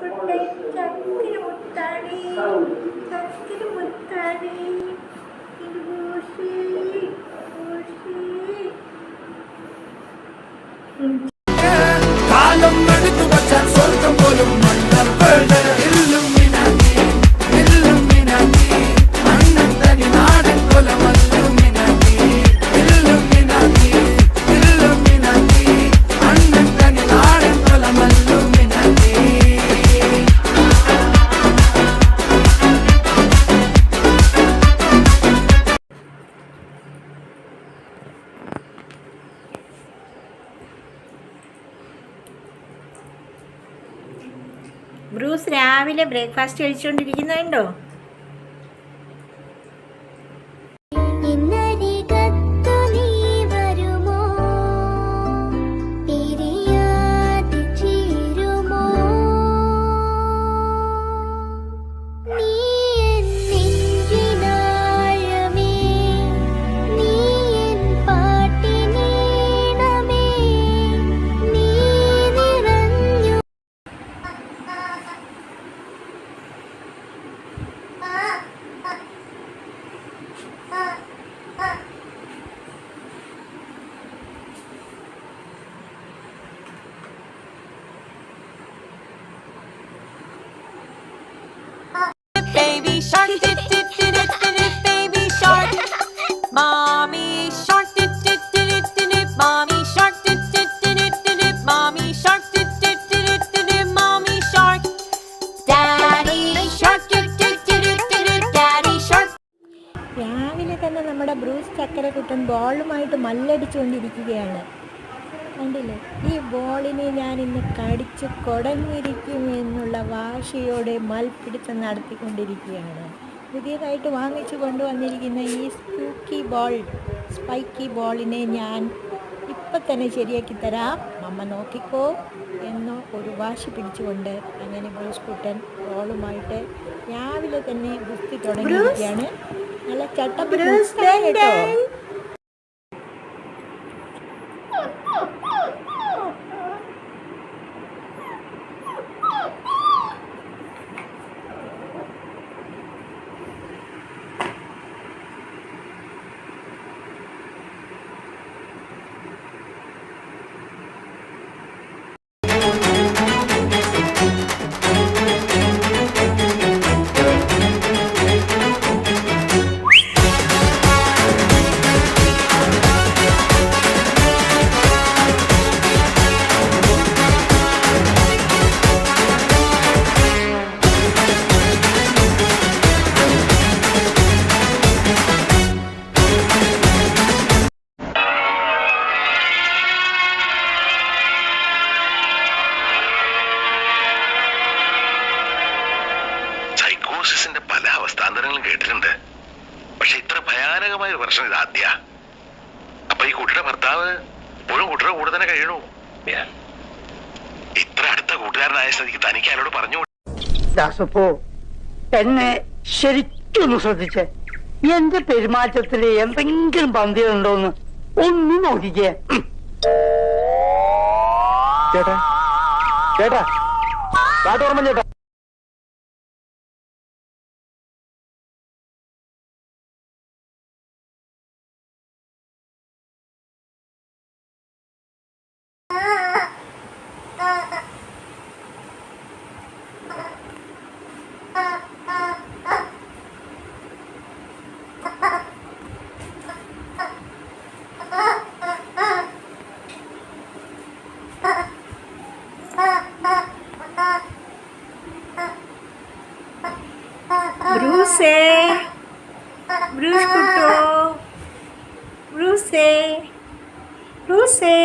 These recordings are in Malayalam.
குட்டை கத்திரு முத்தாடி கத்திரு முத்தாடி இது ஊசி ஊசி காலம் രാവിലെ ബ്രേക്ക്ഫാസ്റ്റ് കഴിച്ചുകൊണ്ടിരിക്കുന്നുണ്ടോ കടിച്ച് വിരിക്കും എന്നുള്ള വാശിയോടെ മൽപിടുത്തം നടത്തിക്കൊണ്ടിരിക്കുകയാണ്. പുതിയതായിട്ട് വാങ്ങിച്ചു കൊണ്ടുവന്നിരിക്കുന്ന ഈ സ്പൂക്കി ബോൾ സ്പൈക്കി ബോളിനെ ഞാൻ ഇപ്പം തന്നെ ശരിയാക്കി തരാം. അമ്മ നോക്കിക്കോ എന്നോ ഒരു വാശി പിടിച്ചുകൊണ്ട് അങ്ങനെ ബ്രൂസ് കുട്ടൻ ബോളുമായിട്ട് രാവിലെ തന്നെ ഗുസ്തി തുടങ്ങിയിരിക്കുകയാണ്. നല്ല ചട്ടപ്പ് കേട്ടോ. ദാസപ്പോ എന്നെ ശരിക്കൊന്ന് ശ്രദ്ധിച്ചേ. എന്റെ പെരുമാറ്റത്തിൽ എന്തെങ്കിലും പന്തികളുണ്ടോന്ന് ഒന്ന് നോക്കിക്കേ. ചേട്ടാ ചേട്ടാ. കാട്ടോർമ്മ ചേട്ടാ ബ്രൂസേ ബ്രൂസ് കുട്ടോ ബ്രൂസേ ബ്രൂസേ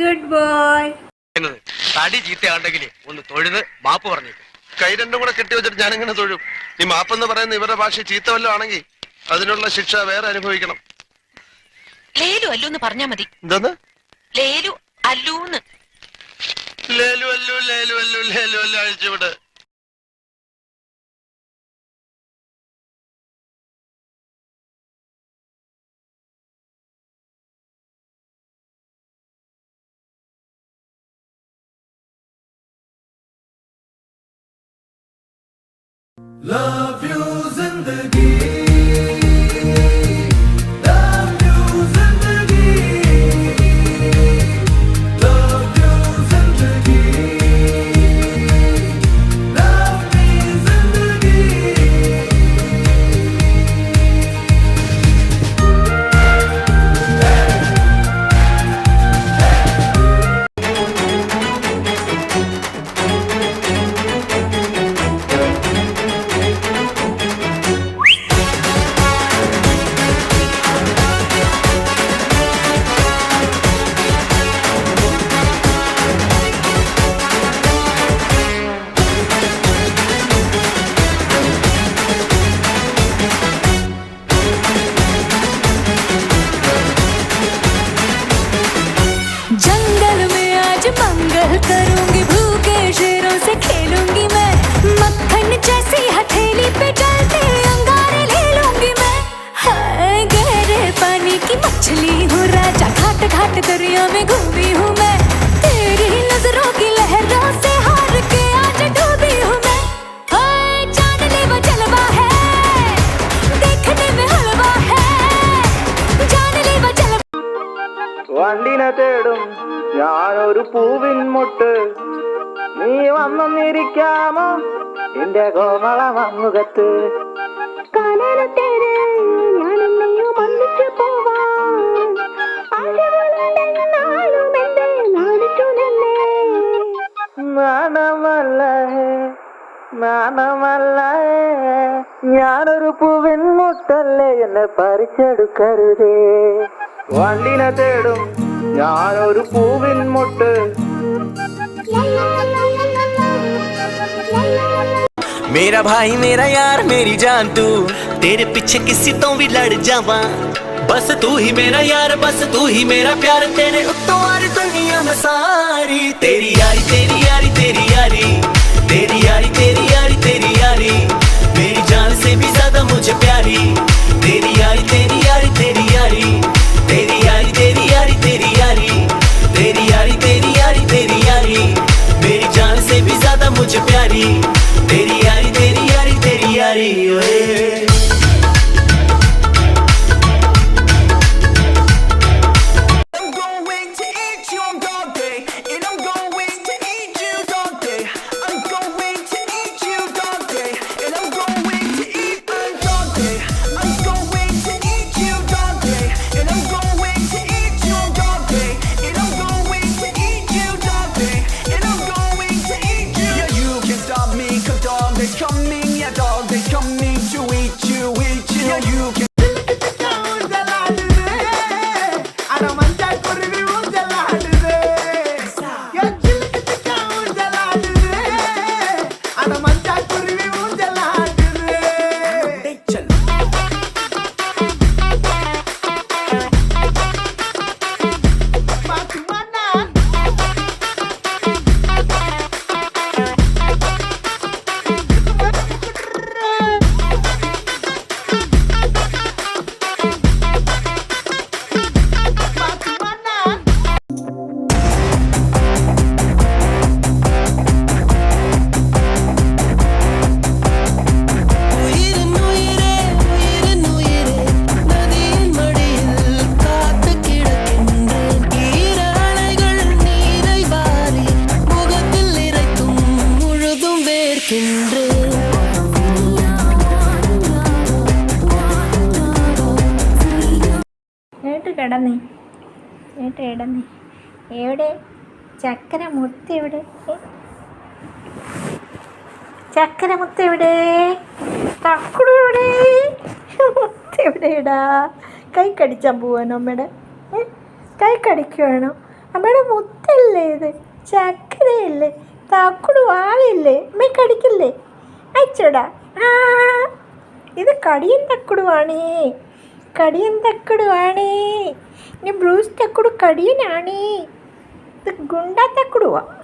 ഗുഡ് ബോയ് പറയുന്നത് തടി ചീത്തയാണ്ടെങ്കിൽ ഒന്ന് തൊഴുത് മാപ്പ് പറഞ്ഞേക്കും. കൈ രണ്ടും കൂടെ കെട്ടി വെച്ചിട്ട് ഞാനിങ്ങനെ തൊഴും? ഈ മാപ്പെന്ന് പറയുന്ന ഇവരുടെ ഭാഷ ചീത്ത വല്ലതും ആണെങ്കിൽ അതിനുള്ള ശിക്ഷ വേറെ അനുഭവിക്കണം. ലേലു അല്ലു എന്ന് പറഞ്ഞാ മതി. എന്താന്ന്? ലേലു അല്ലൂന്ന്. ലേലു Allu ലേലു Allu ലേലു Allu അഴിച്ചുവിട് Love you, Zindagi. ആശകളുണ്ടെന്നാലും എന്റെ കോമള വന്നുകത്ത് നാണമല്ല നാണമല്ല. ഞാനൊരു പൂവിൻ മുട്ടല്ലേ എന്നെ പറിച്ചെടുക്കരുതേ. വണ്ടിനെ തേടും ഞാനൊരു പൂവിൻ മുട്ട് मेरा भाई, मेरा यार, मेरी जान तू। तेरे पीछे किसी तो भी लड़ जावा। बस तू ही मेरा यार, बस तू ही मेरा प्यार। तेरे उत्तों और दुनिया में सारी। तेरी यारी तेरी यारी तेरी यारी। तेरी यारी तेरी यारी तेरी यारी। मेरी जान से भी ज़्यादा मुझे प्यारी। तेरी यारी, तेरी प्यारी they coming, yeah dog, they coming to എവിടെ ചക്കര മുത്ത് എവിടെ? ചക്കര മുത്ത് എവിടെ? തക്കുടു എവിടെ? മുത്ത് എവിടെടാ കൈ കടിച്ചാൻ പോവാനോ അമ്മയുടെ? കൈ കടിക്കുവാണോ അമ്മയുടെ മുത്തല്ലേ ഇത്? ചക്കരയല്ലേ? തക്കുടു ആവില്ലേ അമ്മ കടിക്കില്ലേ? ആ ഇത് കടിയൻ തക്കുടുവാണേ. കടിയൻ തക്കുടുവാണേ. ബ്രൂസ് തക്കുടു കടിയനാണേ. ഇത് ഗുണ്ട തക്കുടുവാ.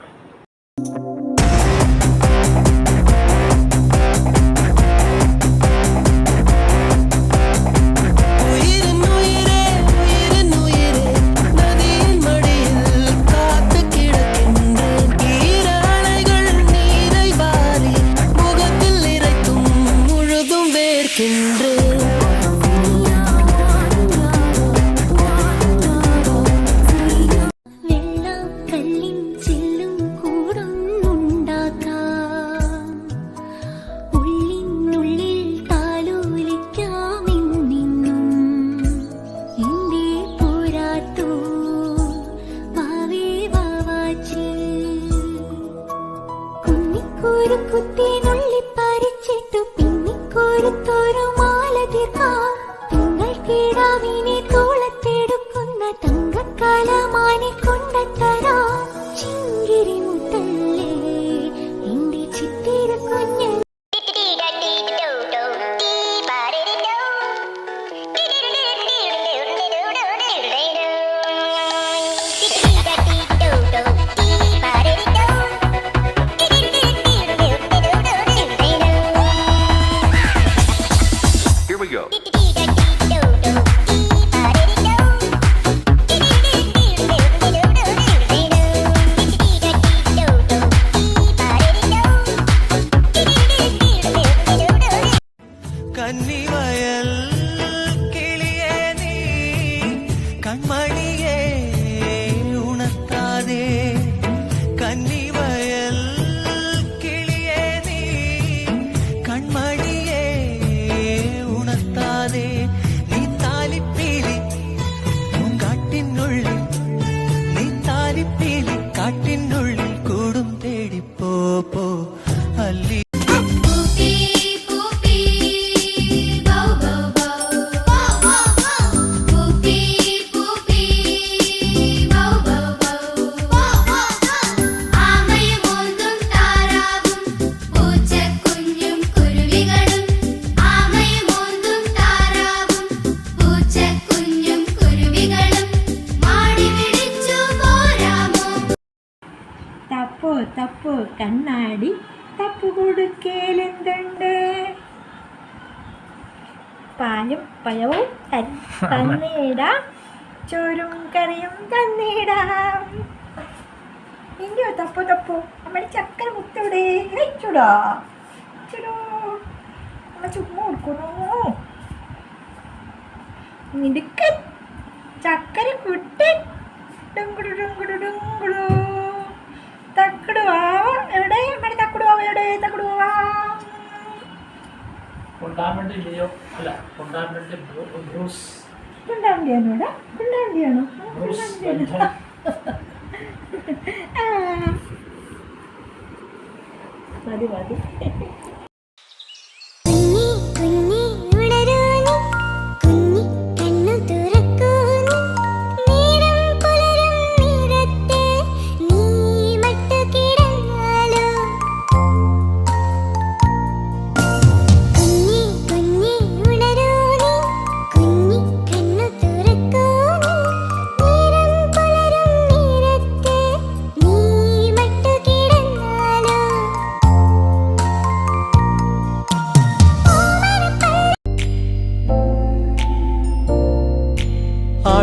തപ്പു കണ്ണാടി തപ്പ് കൊടുക്കേലെന്തുണ്ട് പാലും പഴവും തന്നിടാം. ചോറും കറിയും തന്നിടാം. ഇല്ലയോ തപ്പു തപ്പു. നമ്മുടെ ചക്കര മുത്തോടെ ചുടാ. ചുടോ. ചുമ്മാ മിടുക്കൻ ചക്കര കുട്ടൻ ഉണ്ടാവേണ്ടി ലിയോ അല്ല കൊണ്ടാമണ്ടി ബ്രൂസ്. കുണ്ടാണ്ടിയാണോ? ഇവിടെ കുണ്ടാണ്ടിയാണോ? ബ്രൂസ് മതി മതി.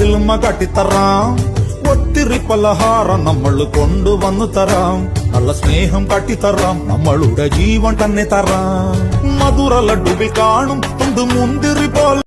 സിൽമ കാട്ടിത്തറാം ഒത്തിരി പലഹാരം നമ്മൾ കൊണ്ടുവന്നു തരാം നല്ല സ്നേഹം കാട്ടിത്തറാം നമ്മളുടെ ജീവൻ തന്നെ തരാം മധുര ലഡുവിൽ കാണും തുണ്ട് മുന്തിരി പോലെ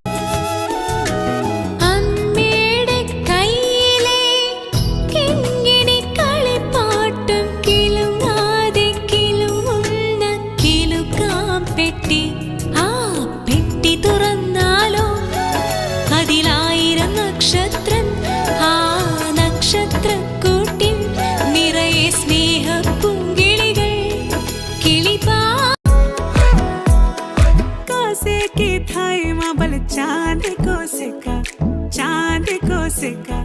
से की थाई माबल चाँद को सिका चाँद को सिका।